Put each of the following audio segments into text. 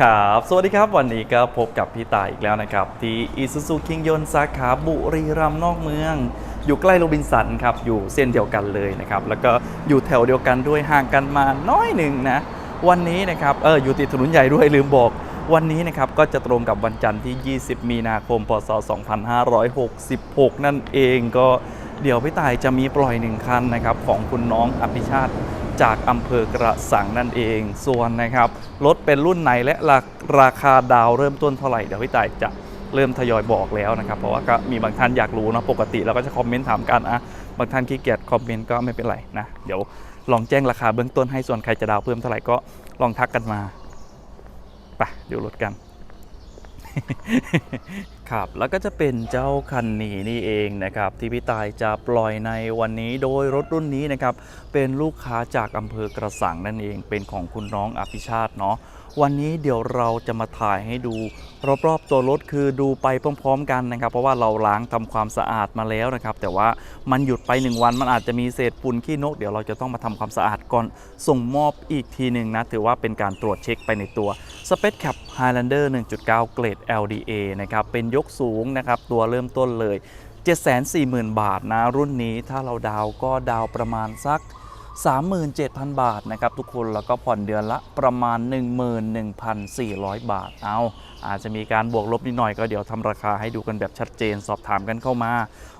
ครับ สวัสดีครับ วันนี้ก็พบกับพี่ตายอีกแล้วนะครับ ที่อีซูซูคิงยนสาขาบุรีรัมย์นอกเมือง อยู่ใกล้โรบินสันครับ อยู่เส้นเดียวกันเลยนะครับ แล้วก็อยู่แถวเดียวกันด้วยห่างกันมาน้อยหนึ่งนะ วันนี้นะครับ เออ อยู่ติดถนนใหญ่ด้วยลืมบอก วันนี้นะครับ ก็จะตรงกับวันจันทร์ที่ 20 มีนาคม พศ 2566 นั่นเองก็เดี๋ยวพี่ตายจะมีปล่อยหนึ่งคันนะครับของคุณน้องอภิชาติ จากอำเภอกระสังนั่นเอง ส่วนนะครับรถเป็นรุ่นไหนและราราคาดาวเริ่มต้นเท่าไหร่เดี๋ยวพี่ต่ายจะเริ่มทยอยบอกแล้วนะครับ เพราะว่าก็มีบางท่านอยากรู้นะปกติเราก็จะคอมเมนต์ถามกันอะบางท่านขี้เกียจคอมเมนต์ก็ไม่เป็นไรนะเดี๋ยวลองแจ้งราคาเบื้องต้นให้ส่วนใครจะดาวเพิ่มเท่าไหร่ก็ลองทักกันมาไปเดูรถกัน ครับแล้วก็จะเป็นเจ้าคันนี้นี่เองนะครับที่พี่ตายจะปล่อยในวันนี้โดยรถรุ่นนี้นะครับเป็นลูกค้าจากอำเภอกระสังนั่นเองเป็นของคุณน้องอภิชาติเนาะ วันนี้เดี๋ยวเราจะมาถ่ายให้ดูรอบๆตัวรถคือดูไปพร้อมๆกันนะครับ เพราะว่าเราล้างทำความสะอาดมาแล้วนะครับ แต่ว่ามันหยุดไป 1 วันมันอาจจะมีเศษฝุ่นขี้นก เดี๋ยวเราจะต้องมาทำความสะอาดก่อนส่งมอบอีกทีหนึ่งนะ ถือว่าเป็นการตรวจเช็คไปในตัว Space Cap Highlander 1.9 เกรด LDA นะครับเป็นยกสูงนะครับตัวเริ่มต้นเลย 740,000 บาทนะรุ่นนี้ถ้าเราดาวก็ดาวประมาณสัก 37,000 บาทนะครับทุกคนแล้วก็ผ่อนเดือนละประมาณ 11,400 บาทเอาอาจจะมีการบวกลบนิดหน่อยก็เดี๋ยวทำราคาให้ดูกันแบบชัดเจนสอบถามกันเข้ามา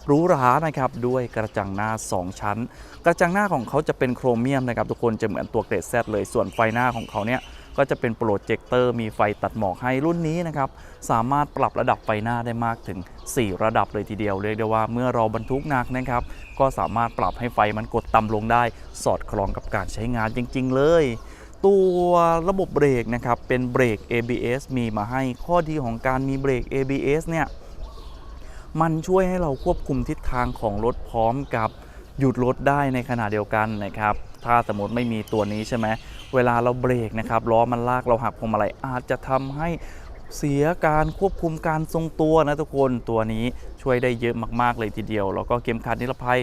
หรู้รานะครับด้วยกระจังหน้า 2 ชั้น กระจังหน้าของเขาจะเป็นโครเมียมนะครับทุกคนจะเหมือนตัวเกรดแซเลยส่วนไฟหน้าของเขาเนี่ย ก็จะเป็นโปรเจคเตอร์มีไฟตัดหมอกให้รุ่นนี้นะครับ สามารถปรับระดับไฟหน้าได้มากถึง 4 ระดับเลยทีเดียวเรียกได้ว่าเมื่อเราบรรทุกหนักนะครับ ก็สามารถปรับให้ไฟมันกดต่ำลงได้ สอดคล้องกับการใช้งานจริง ๆ เลยตัวระบบเบรกนะครับ เป็นเบรก ABS มีมาให้ข้อดีของการมีเบรก ABS เนี่ยมันช่วยให้เราควบคุมทิศทางของรถพร้อมกับหยุดรถได้ในขณะเดียวกันนะครับ ถ้าสมมติไม่มีตัวนี้ใช่ไหมเวลาเราเบรกนะครับล้อมันลากเราหักพวงมาลัยอาจจะทำให้ เสียการควบคุมการทรงตัวนะทุกคนตัวนี้ช่วยได้เยอะมากๆเลยทีเดียว แล้วก็เกมขัดนิรภัย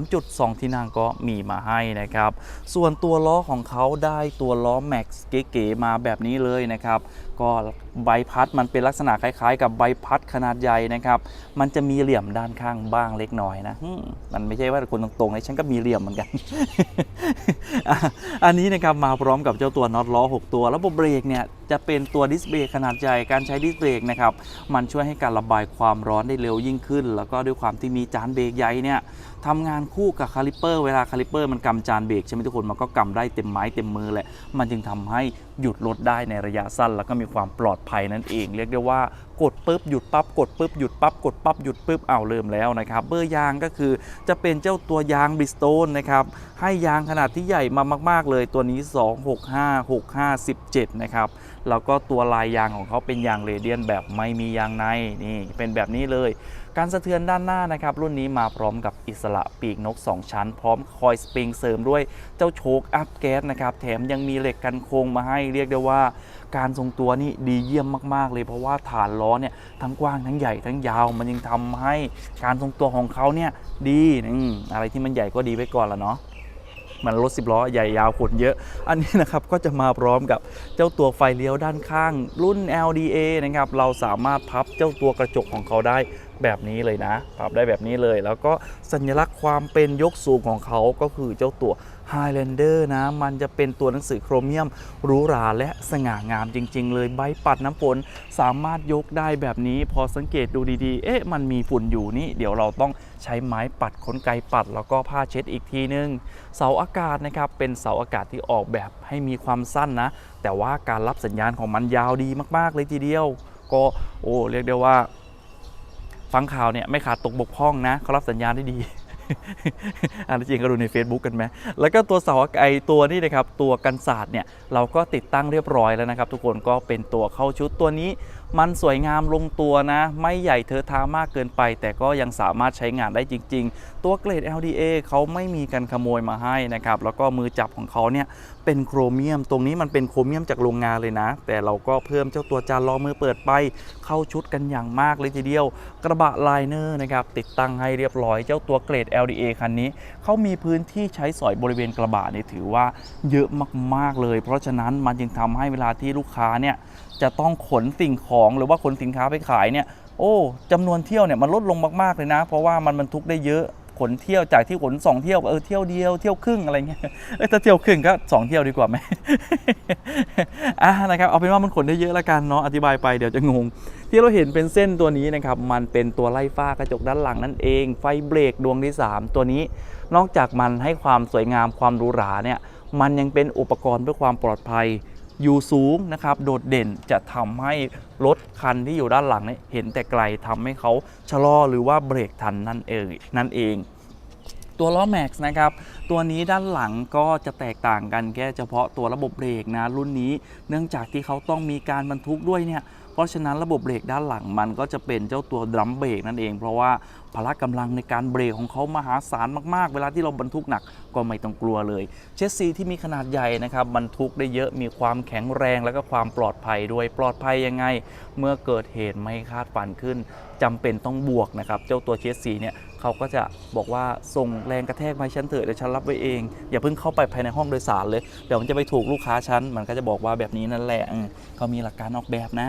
3.2 ที่นั่งก็มีมาให้นะครับ ส่วนตัวล้อของเขาได้ตัวล้อแม็กซ์เก๋ๆมาแบบนี้เลยนะครับ ก็ใบพัดมันเป็นลักษณะคล้ายๆ กับใบพัดขนาดใหญ่นะครับ มันจะมีเหลี่ยมด้านข้างบ้างเล็กน้อยนะมันไม่ใช่ว่าคนตรงๆนะฉันก็มีเหลี่ยมเหมือนกัน อันนี้นะครับมาพร้อมกับเจ้าตัวน็อตล้อ 6 ตัว ระบบเบรกเนี่ย จะเป็นตัวดิสเบรกขนาดใหญ่การใช้ดิสเบรกนะครับมันช่วยให้การระบายความร้อนได้เร็วยิ่งขึ้น แล้วก็ด้วยความที่มีจานเบรกใหญ่เนี่ยทำงานคู่กับคาลิเปอร์เวลาคาลิเปอร์มันกำจานเบรกใช่ไหมทุกคนมันก็กำได้เต็มไม้เต็มมือแหละมันจึงทำให้ หยุดรถได้ในระยะสั้น แล้วก็มีความปลอดภัยนั่นเอง เรียกได้ว่ากดปุ๊บหยุดปั๊บกดปุ๊บหยุดปั๊บกดปั๊บหยุดปุ๊บเอาเริ่มแล้วนะครับเบอร์ยางก็คือจะเป็นเจ้าตัวยางบริสโตนนะครับให้ยางขนาดที่ใหญ่มามาก ๆ เลยตัวนี้ 265 65 17 นะครับแล้วก็ตัวลายยางของเขาเป็นยางเรเดียนแบบไม่มียางในนี่เป็นแบบนี้เลย การสะเทือนด้านหน้านะครับ รุ่นนี้มาพร้อมกับอิสระปีกนก 2 ชั้น พร้อมคอยสปริงเสริมด้วยเจ้าโชคอัพแก๊สนะครับแถมยังมีเหล็กกันโค้งมาให้เรียกได้ว่าการทรงตัวนี่ดีเยี่ยมมาก ๆ เลยเพราะว่าฐานล้อเนี่ยทั้งกว้างทั้งใหญ่ทั้งยาว มันยังทำให้การทรงตัวของเขาเนี่ยดีอืมอะไรที่มันใหญ่ก็ดีไว้ก่อนละเนาะมือนรถ10ล้อใหญ่ยาวขนเยอะ อันนี้นะครับก็จะมาพร้อมกับเจ้าตัวไฟเลี้ยวด้านข้าง รุ่น LDA นะครับเราสามารถพับเจ้าตัวกระจกของเขาได้แบบนี้เลยนะพับได้แบบนี้เลย แล้วก็สัญลักษณ์ความเป็นยกสูงของเขาก็คือเจ้าตัว Highlander นะมันจะเป็นตัวหนังสือโครเมียมหรูหราและสง่างามจริง ๆ เลยใบปัดน้ำฝนสามารถยกได้แบบนี้พอสังเกตดูดีๆ เอ๊ะมันมีฝุ่นอยู่นี่ เดี๋ยวเราต้องใช้ไม้ปัดขนไกปัด แล้วก็ผ้าเช็ดอีกทีนึง เสาอากาศนะครับเป็นเสาอากาศที่ออกแบบให้มีความสั้นนะ แต่ว่าการรับสัญญาณของมันยาวดีมากๆ เลยทีเดียว ก็โอ้เรียกได้ว่าฟังข่าวเนี่ยไม่ขาดตกบกพร่องนะเขารับสัญญาณได้ดี อันจริงก็ดูใน Facebook กันไหมแล้วก็ตัวเสาไอตัวนี้นะครับตัวกันศาสตร์เนี่ยเราก็ติดตั้งเรียบร้อยแล้วนะครับ ทุกคนก็เป็นตัวเข้าชุดตัวนี้ มันสวยงามลงตัวนะ ไม่ใหญ่เทอะทามากเกินไป แต่ก็ยังสามารถใช้งานได้จริง ๆ ตัวเกรด LDA เขาไม่มีการขโมยมาให้นะครับ แล้วก็มือจับของเขาเนี่ยเป็นโครเมียม ตรงนี้มันเป็นโครเมียมจากโรงงานเลยนะ แต่เราก็เพิ่มเจ้าตัวจานล้อมือเปิดไป เข้าชุดกันอย่างมากเลยทีเดียว กระบะไลเนอร์นะครับติดตั้งให้เรียบร้อยเจ้าตัวเกรด LDA คันนี้เขามีพื้นที่ใช้สอยบริเวณกระบะเนี่ยถือว่าเยอะมากๆเลย เพราะฉะนั้นมันจึงทำให้เวลาที่ลูกค้าเนี่ย จะต้องขนสิ่งของหรือว่าขนสินค้าไปขายเนี่ยโอ้จำนวนเที่ยวเนี่ยมันลดลงมากๆเลยนะ เพราะว่ามันบรรทุกได้เยอะขนเที่ยวจากที่ขน2เที่ยวเออเที่ยวเดียวเที่ยวครึ่งอะไรเงี้ยเออถ้าเที่ยวครึ่งก็ 2 เที่ยวดีกว่าไหมอะนะครับเอาเป็นว่ามันขนได้เยอะละกันเนาะอธิบายไปเดี๋ยวจะงง ที่เราเห็นเป็นเส้นตัวนี้นะครับมันเป็นตัวไล่ฟ้ากระจกด้านหลังนั่นเอง ไฟเบรกดวงที่ 3 ตัวนี้ นอกจากมันให้ความสวยงามความหรูหราเนี่ยมันยังเป็นอุปกรณ์เพื่อความปลอดภัย อยู่สูงนะครับโดดเด่นจะทำให้รถคันที่อยู่ด้านหลังเนี่ยเห็นแต่ไกลทำให้เขาชะลอหรือว่าเบรกทันนั่นเองนั่นเอง ตัวล้อแม็กซ์นะครับ ตัวนี้ด้านหลังก็จะแตกต่างกันแค่เฉพาะตัวระบบเบรกนะ รุ่นนี้เนื่องจากที่เขาต้องมีการบรรทุกด้วยเนี่ยเพราะฉะนั้นระบบเบรกด้านหลังมันก็จะเป็นเจ้าตัวดรัมเบรกนั่นเอง เพราะว่าพละกำลังในการเบรกของเขามหาศาลมากๆ เวลาที่เราบรรทุกหนักก็ไม่ต้องกลัวเลย เชสซีที่มีขนาดใหญ่นะครับบรรทุกได้เยอะมีความแข็งแรงและก็ความปลอดภัยด้วยปลอดภัยยังไง เมื่อเกิดเหตุไม่คาดฝันขึ้น จำเป็นต้องบวกนะครับ เจ้าตัวเชสซีเนี่ยเขาก็จะบอกว่าส่งแรงกระแทกมาให้ฉันเถอะเดี๋ยวฉันรับไว้เอง อย่าเพิ่งเข้าไปภายในห้องโดยสารเลย เดี๋ยวมันจะไปถูกลูกค้าฉันมันก็จะบอกว่าแบบนี้นั่นแหละเขามีหลักการออกแบบนะ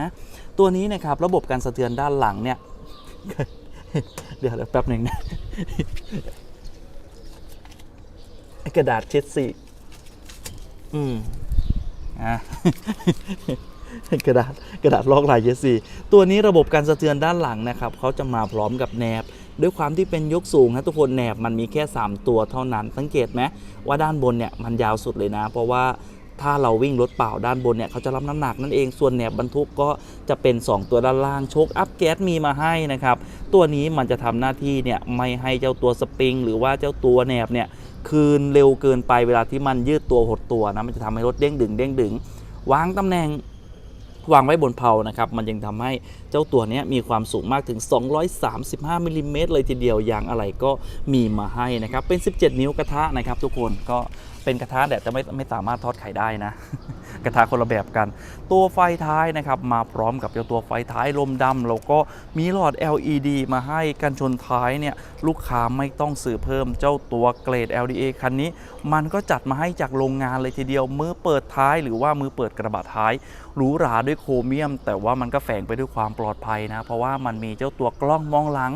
ตัวนี้นะครับระบบการสะเทือนด้านหลังเนี่ยเดี๋ยวเดี๋ยวแป๊บหนึ่งนะกระดาษเช็ดสีอืมอะ กระดาษกระดาษลอกลายเช็ดสีตัวนี้ระบบการสะเทือนด้านหลังนะครับเขาจะมาพร้อมกับแหนบ ด้วยความที่เป็นยกสูงนะทุกคนแหนบมันมีแค่ 3 ตัวเท่านั้น สังเกตไหมว่าด้านบนเนี่ยมันยาวสุดเลยนะ เพราะว่าถ้าเราวิ่งรถเปล่าด้านบนเนี่ยเขาจะรับน้ำหนักนั่นเองส่วนแหนบบรรทุกก็จะเป็น 2 ตัวด้านล่างโชคอัพแก๊สมีมาให้นะครับตัวนี้มันจะทำหน้าที่เนี่ยไม่ให้เจ้าตัวสปริง หรือว่าเจ้าตัวแหนบเนี่ยคืนเร็วเกินไปเวลาที่มันยืดตัวหดตัวนะมันจะทำให้รถเด้งดึงเด้งดึงวางตำแหน่ง วางไว้บนเพลานะครับ มันยังทำให้ เจ้าตัวนี้มีความสูงมากถึง 235มิลลิเมตรเลยทีเดียวยางอะไรก็มีมาให้นะครับ เป็น 17 นิ้วกระทะนะครับ ทุกคนก็เป็นกระทะแต่จะไม่ไม่สามารถทอดไข่ได้นะ กระทะคนละแบบกัน ตัวไฟท้ายนะครับ มาพร้อมกับเจ้าตัวไฟท้ายลมดำแล้วก็มีหลอด LED มาให้กันชนท้ายเนี่ยลูกค้าไม่ต้องซื้อเพิ่มเจ้าตัวเกรด LDA คันนี้ มันก็จัดมาให้จากโรงงานเลยทีเดียว มือเปิดท้ายหรือว่ามือเปิดกระบะท้ายหรูหราด้วยโครเมียม แต่ว่ามันก็แฝงไปด้วยความปลอดภัยนะ เพราะว่ามันมีเจ้าตัวกล้องมองหลัง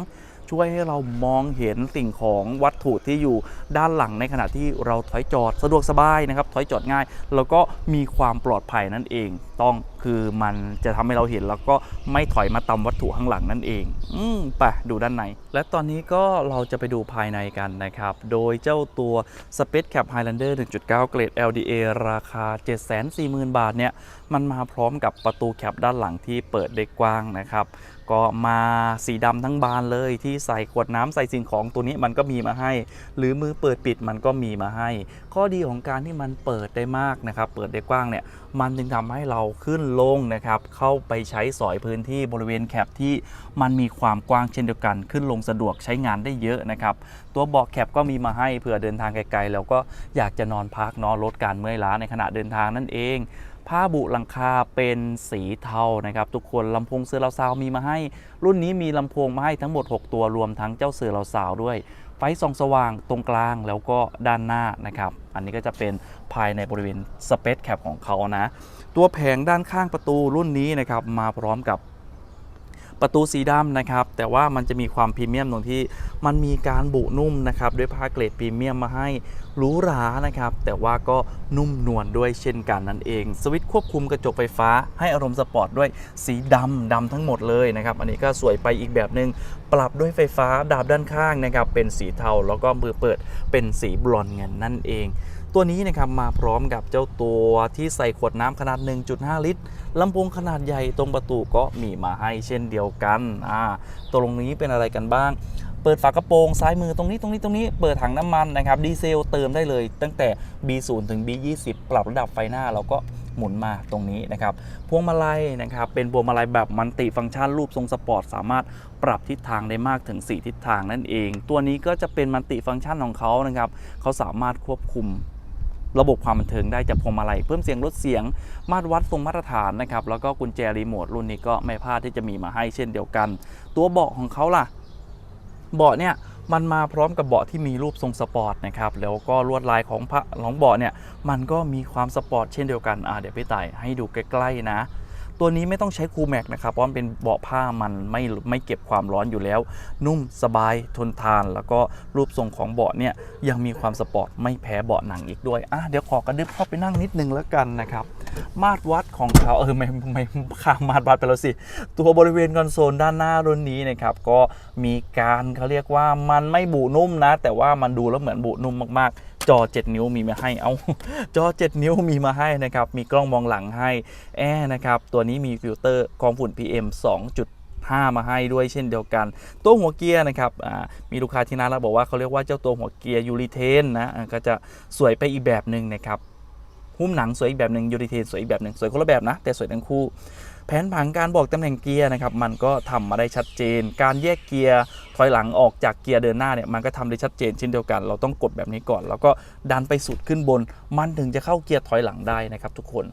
ช่วยให้เรามองเห็นสิ่งของวัตถุที่อยู่ด้านหลังในขณะที่เราถอยจอด สะดวกสบายนะครับถอยจอดง่าย แล้วก็มีความปลอดภัยนั่นเองต้อง คือมันจะทำให้เราเห็นแล้วก็ไม่ถอยมาตำวัตถุข้างหลังนั่นเอง อืมไปดูด้านใน และตอนนี้ก็เราจะไปดูภายในกันนะครับ โดยเจ้าตัว Space Cap Highlander 1.9 เกรด LDA ราคา 740,000 บาทเนี่ย มันมาพร้อมกับประตูแคปด้านหลังที่เปิดได้กว้างนะครับก็มาสีดำทั้งบานเลยที่ใส่ขวดน้ำใส่สิ่งของตัวนี้มันก็มีมาให้ หรือมือเปิดปิดมันก็มีมาให้ ข้อดีของการที่มันเปิดได้มากนะครับ เปิดได้กว้างเนี่ย มันจึงทำให้เราขึ้นลงนะครับ เข้าไปใช้สอยพื้นที่บริเวณแคปที่มันมีความกว้างเช่นเดียวกัน ขึ้นลงสะดวกใช้งานได้เยอะนะครับ ตัวเบาะแคปก็มีมาให้เผื่อเดินทางไกลๆ แล้วก็อยากจะนอนพักนอนลดการเมื่อยล้าในขณะเดินทางนั่นเองผ้าบุหลังคาเป็นสีเทานะครับ ทุกคนลำโพงเสือเราซาวมีมาให้ รุ่นนี้มีลำโพงมาให้ทั้งหมด 6 ตัวรวมทั้งเจ้าเสือเราซาวด้วย ฟส่องสว่างตรงกลางแล้วก็ด้านหน้านะครับ อันนี้ก็จะเป็นภายในบริเวณสเปซแคปของเขานะ ตัวแผงด้านข้างประตูรุ่นนี้นะครับมาพร้อมกับ ประตูสีดำนะครับ แต่ว่ามันจะมีความพรีเมียมตรงที่มันมีการบุนุ่มนะครับ ด้วยผ้าเกรดพรีเมียมมาให้หรูหรานะครับ แต่ว่าก็นุ่มนวลด้วยเช่นกันนั่นเอง สวิตช์ควบคุมกระจกไฟฟ้าให้อารมณ์สปอร์ตด้วยสีดำดำทั้งหมดเลยนะครับ อันนี้ก็สวยไปอีกแบบหนึง่งปรับด้วยไฟฟ้าดาบด้านข้างนะครับเป็นสีเทาแล้วก็มือเปิดเป็นสีบลอนเงินนั่นเอง ตัวนี้นะครับมาพร้อมกับเจ้าตัวที่ใส่ขวดน้ำขนาด 1.5 ลิตรลำโพงขนาดใหญ่ตรงประตูก็มีมาให้เช่นเดียวกันอ่าตรงนี้เป็นอะไรกันบ้าง เปิดฝากระโปรงซ้ายมือตรงนี้ตรงนี้ตรงนี้เปิดถังน้ำมันนะครับดีเซลเติมได้เลย ตั้งแต่ B0 ถึง B20 ปรับระดับไฟหน้าแล้วก็หมุนมาตรงนี้นะครับพวงมาลัยนะครับเป็นพวงมาลัยแบบมัลติฟังก์ชันรูปทรงสปอร์ตสามารถปรับทิศทางได้มากถึง 4 ทิศทางนั่นเอง ตัวนี้ก็จะเป็นมัลติฟังก์ชันของเขานะครับเขาสามารถควบคุม ระบบความบันเทิงได้จากพวงมาลัยเพิ่มเสียงลดเสียงมาตรวัดทรงมาตรฐานนะครับแล้วก็กุญแจรีโมทรุ่นนี้ก็ไม่พลาดที่จะมีมาให้เช่นเดียวกัน ตัวเบาะของเขาล่ะ เบาะเนี่ยมันมาพร้อมกับเบาะที่มีรูปทรงสปอร์ตนะครับแล้วก็ลวดลายของพระของเบาะเนี่ยมันก็มีความสปอร์ตเช่นเดียวกันอ่าเดี๋ยวพี่ต่ายให้ดูใกล้ๆนะ ตัวนี้ไม่ต้องใช้คูแม็กนะครับเพราะมันเป็นเบาะผ้ามันไม่ไม่เก็บความร้อนอยู่แล้ว นุ่มสบายทนทาน แล้วก็รูปทรงของเบาะเนี่ยยังมีความสปอร์ตไม่แพ้เบาะหนังอีกด้วยอะเดี๋ยวขอกระดึบเข้าไปนั่งนิดนึงแล้วกันนะครับมาตรวัดของเขาเออไม่ไม่ข้ามมาตรวัดไปแล้วสิ ตัวบริเวณคอนโซลด้านหน้ารุ่นนี้นะครับก็มีการเขาเรียกว่ามันไม่บุนุ่มนะ แต่ว่ามันดูแล้วเหมือนบุนุ่มมากๆ จอ 7 นิ้วมีมาให้ เอาจอ 7 นิ้วมีมาให้นะครับ มีกล้องมองหลังให้ แอรนะครับ ตัวนี้มีฟิลเตอร์กรองฝุ่น PM 2.5 มาให้ด้วยเช่นเดียวกัน ตัวหัวเกียร์นะครับอ่ามีลูกค้าที่น่ารักบอกว่าเขาเรียกว่าเจ้าตัวหัวเกียร์ยูริเทนนะ ก็จะสวยไปอีกแบบหนึ่งนะครับหุ้มหนังสวยอีกแบบหนึ่งยูริเทนสวยอีกแบบหนึ่งสวยคนละแบบนะ แต่สวยทั้งคู่ แผนผังการบอกตำแหน่งเกียร์นะครับมันก็ทำมาได้ชัดเจน การแยกเกียร์ถอยหลังออกจากเกียร์เดินหน้าเนี่ยมันก็ทำได้ชัดเจนเช่นเดียวกัน เราต้องกดแบบนี้ก่อน แล้วก็ดันไปสุดขึ้นบน มันถึงจะเข้าเกียร์ถอยหลังได้นะครับทุกคน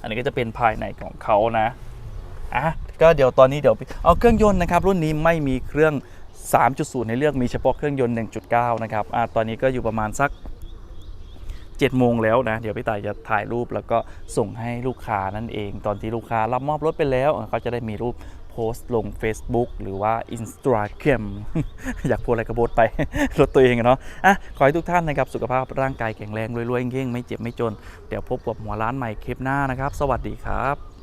อันนี้ก็จะเป็นภายในของเขานะอะก็เดี๋ยวตอนนี้เดี๋ยวเอาเครื่องยนต์นะครับรุ่นนี้ไม่มีเครื่อง 3.0 ให้เลือกมีเฉพาะเครื่องยนต์ 1.9 นะครับอะตอนนี้ก็อยู่ประมาณสัก 7โมงแล้วนะ เดี๋ยวพี่ต่ายจะถ่ายรูปแล้วก็ส่งให้ลูกค้านั่นเอง ตอนที่ลูกค้ารับมอบรถไปแล้วเขาจะได้มีรูปโพสต์ลง Facebook หรือว่า Instagram อยากพูดอะไรก็โบดไป รถตัวเองอะเนาะอะขอให้ทุกท่านนะครับสุขภาพร่างกายแข็งแรงรวยๆเก่งๆไม่เจ็บไม่จน เดี๋ยวพบกับหัวร้านใหม่คลิปหน้านะครับ สวัสดีครับ